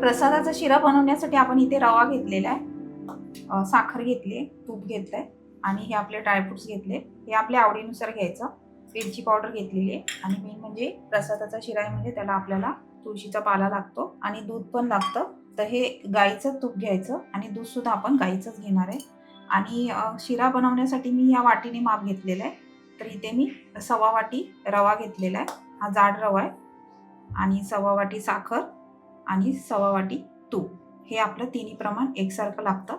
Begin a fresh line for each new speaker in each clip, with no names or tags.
प्रसादाचा शिरा बनवण्यासाठी आपण इथे रवा घेतलेला आहे. साखर घेतली तूप घेतलंय आणि हे आपले ड्रायफ्रुट्स घेतले हे आपल्या आवडीनुसार घ्यायचं. वेलची पावडर घेतलेली आहे आणि मेन म्हणजे प्रसादाचा शिरा आहे म्हणजे त्याला आपल्याला तुळशीचा पाला लागतो आणि दूध पण लागतं. तर हे गाईचं तूप घ्यायचं आणि दूध सुद्धा आपण गाईचंच घेणार आहे. आणि शिरा बनवण्यासाठी मी या वाटीने माप घेतलेला आहे. तर इथे मी सव्वा वाटी रवा घेतलेला आहे. हा जाड रवा आहे. आणि सव्वा वाटी साखर. आणि सव्वा वाटी तूप. हे आपलं तिन्ही प्रमाण एकसारखं लागतं.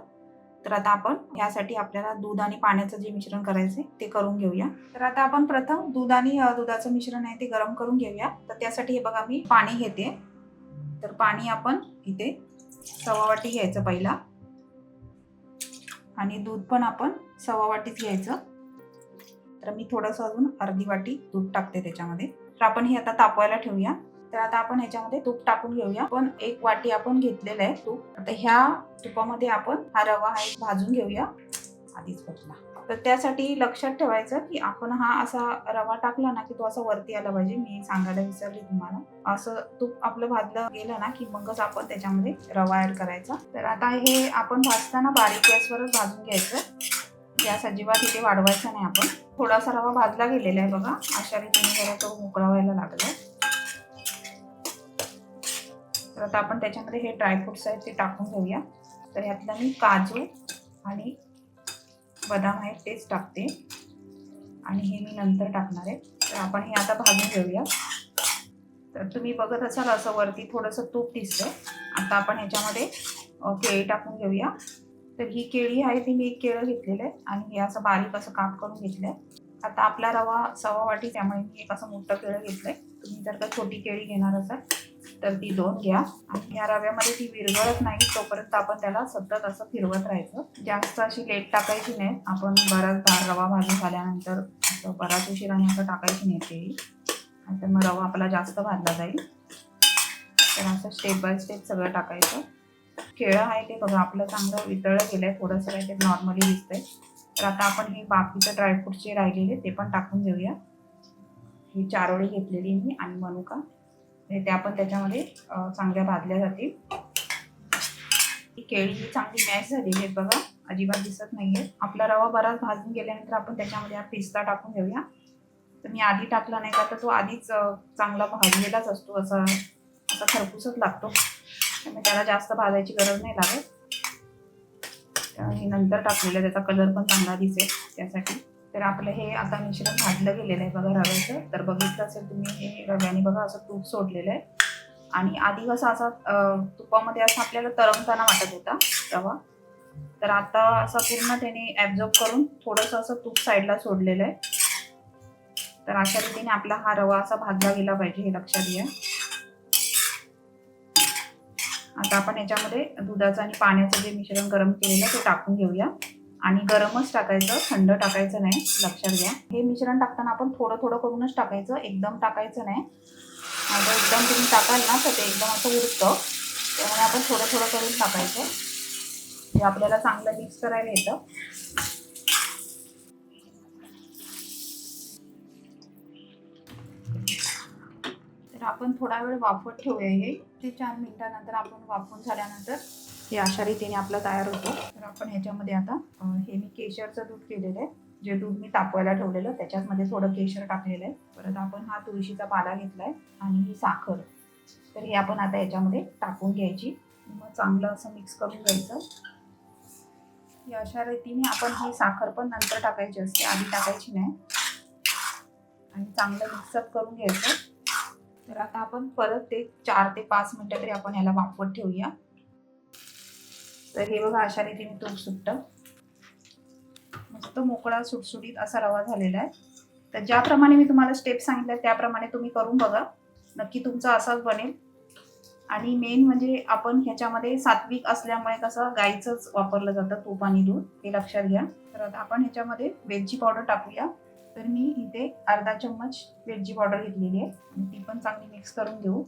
तर आता आपण यासाठी आपल्याला दूध आणि पाण्याचं जे मिश्रण करायचं ते करून घेऊया. तर आता आपण प्रथम दूध आणि दुधाचं मिश्रण आहे ते गरम करून घेऊया. तर त्यासाठी हे बघा मी पाणी घेते. तर पाणी आपण इथे सव्वा वाटी घ्यायचं पहिला. आणि दूध पण आपण सव्वा वाटीच घ्यायचं. तर मी थोडंसं अजून अर्धी वाटी दूध टाकते त्याच्यामध्ये. तर आपण हे आता तापवायला ठेवूया. तर आता आपण ह्याच्यामध्ये तूप टाकून घेऊया. पण एक वाटी आपण घेतलेलं आहे तूप. आता ह्या तुपामध्ये आपण हा रवा आहे भाजून घेऊया. आधीच बघला तर त्यासाठी लक्षात ठेवायचं की आपण हा असा रवा टाकला ना की तो असा वरती आला पाहिजे. मी सांगायला विसरली तुम्हाला. असं तूप आपलं भाजलं गेलं ना की मगच आपण त्याच्यामध्ये रवा ऍड करायचा. तर आता हे आपण भाजताना बारीक गॅसवरच भाजून घ्यायचं. गॅस अजिबात इथे वाढवायचा नाही आपण. थोडासा रवा भाजला गेलेला आहे बघा. अशा रीतीने जरा तो मोकळा व्हायला लागलाय. तर आता आपण त्याच्यामध्ये हे ड्रायफ्रुट्स आहेत ते टाकून घेऊया. तर ह्यातला मी काजू आणि बदाम आहेत तेच टाकते. आणि हे मी नंतर टाकणार आहे. तर आपण हे आता भाजून घेऊया. तर तुम्ही बघत असाल असं वरती थोडंसं तूप दिसतं आता आपण ह्याच्यामध्ये केळी टाकून घेऊया. तर ही केळी आहे ती मी एक केळं घेतलेलं आहे. आणि हे असं बारीक असं काप करून घेतलं आहे. आता आपला रवा सव्वा वाटी त्यामुळे मी एक असं मोठं केळं घेतलं आहे तुम्ही जर का छोटी केळी घेणार असाल तर ती दोन घ्या. आणि या रव्यामध्ये ती विरघळत नाही तोपर्यंत आपण त्याला सतत असं फिरवत राहायचं. जास्त अशी लेट टाकायची नाही. आपण बराचदा रवा भाजून झाल्यानंतर असं बराच उशिराने असं टाकायची नाही केळी तर मग रवा आपला जास्त भाजला जाईल. तर असं स्टेप बाय स्टेप सगळं टाकायचं. केळं आहे ते बघा आपलं चांगलं वितळलं गेलं आहे थोडंसं काही ते नॉर्मली दिसतंय. तर आता आपण हे बाकीचं ड्रायफ्रूटचे राहिलेले ते पण टाकून घेऊया ही चारोळी घेतलेली मी आणि मनुका. त्या पण त्याच्यामध्ये चांगल्या भाजल्या जातील. केळी ही चांगली मॅश झालेली आहेत बघा. अजिबात दिसत नाहीये. आपला रवा बराच भाजून गेल्यानंतर आपण त्याच्यामध्ये हा पिस्ता टाकून घेऊया. तर मी आधी टाकला नाही का तर तो आधीच चांगला भाजलेलाच असतो. असा असा खरपूसच लागतो. त्यामुळे त्याला जास्त भाजायची गरज नाही लागत. आणि नंतर टाकलेलं त्याचा कलर पण चांगला दिसेल त्यासाठी. तर आपलं हे आता मिश्रण भाजलं गेलेलं आहे बघा रव्याचं. तर बघितलं असेल तुम्ही हे रव्याने बघा असं तूप सोडलेलं आहे. आणि आधी कसं असा तुपामध्ये असं आपल्याला तरंगताना वाटत होता रवा. तर आता असं पूर्ण त्याने ॲब्झॉर्ब करून थोडंसं असं तूप साईडला सोडलेलं आहे. तर अशा रीतीने आपला हा रवा असा भाजला गेला पाहिजे हे लक्षात घ्या. आता आपण याच्यामध्ये दुधाचं आणि पाण्याचं जे मिश्रण गरम केलेलं ते टाकून घेऊया. आणि गरमच टाकायचं थंड टाकायचं नाही लक्षात घ्या. हे मिश्रण टाकताना आपण थोडं थोडं करूनच टाकायचं एकदम टाकायचं नाही. आता एकदम तुम्ही टाकाल ना तर ते एकदम असं उरतं. त्यामुळे आपण थोडं थोडं करून टाकायचं. हे आपल्याला चांगलं मिक्स करायला येतं. तर आपण थोडा वेळ वाफत ठेवूया हे. ते चार मिनिटानंतर आपण वाफून झाल्यानंतर हे अशा रीतीने आपला तयार होतो. तर आपण ह्याच्यामध्ये आता हे मी केशरचं दूध केलेलं आहे. जे दूध मी तापवायला ठेवलेलं त्याच्यामध्ये थोडं केशर टाकलेलं आहे. परत आपण हा तुळशीचा पाला घेतलाय आणि ही साखर. तर हे आपण आता याच्यामध्ये टाकून घ्यायची. मग चांगलं असं मिक्स करून घ्यायचं. ही अशा रीतीने आपण ही साखर पण नंतर टाकायची असते. आधी टाकायची नाही. आणि चांगलं मिक्सअप करून घ्यायचं. तर आता आपण परत ते चार ते पाच मिनिटं तरी आपण ह्याला वाफवत ठेवूया. तर हे बघा अशा रीतीने तूप सुटतं. मस्त मोकळा सुटसुटीत असा रवा झालेला आहे. तर ज्याप्रमाणे मी तुम्हाला स्टेप सांगितल्या त्याप्रमाणे तुम्ही करून बघा. नक्की तुमचा असाच बनेल. आणि मेन म्हणजे आपण ह्याच्यामध्ये सात्विक असल्यामुळे कसं गाईचंच वापरलं जातं तूप आणि दूध. हे लक्षात घ्या. तर आता आपण ह्याच्यामध्ये वेलची पावडर टाकूया. तर मी इथे अर्धा चम्मच वेलची पावडर घेतलेली आहे. ती पण चांगली मिक्स करून घेऊ.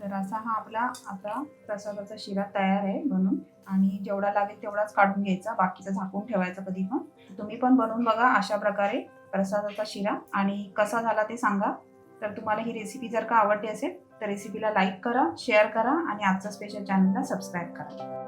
तर असा हा आपला आता प्रसादाचा शिरा तयार आहे बनून. आणि जेवढा लागेल तेवढाच काढून घ्यायचा बाकीचं झाकून ठेवायचं कधी पण. तुम्ही पण बनवून बघा अशा प्रकारे प्रसादाचा शिरा. आणि कसा झाला ते सांगा. तर तुम्हाला ही रेसिपी जर का आवडली असेल तर रेसिपीला लाईक करा शेअर करा आणि आजचं स्पेशल चॅनलला सबस्क्राईब करा.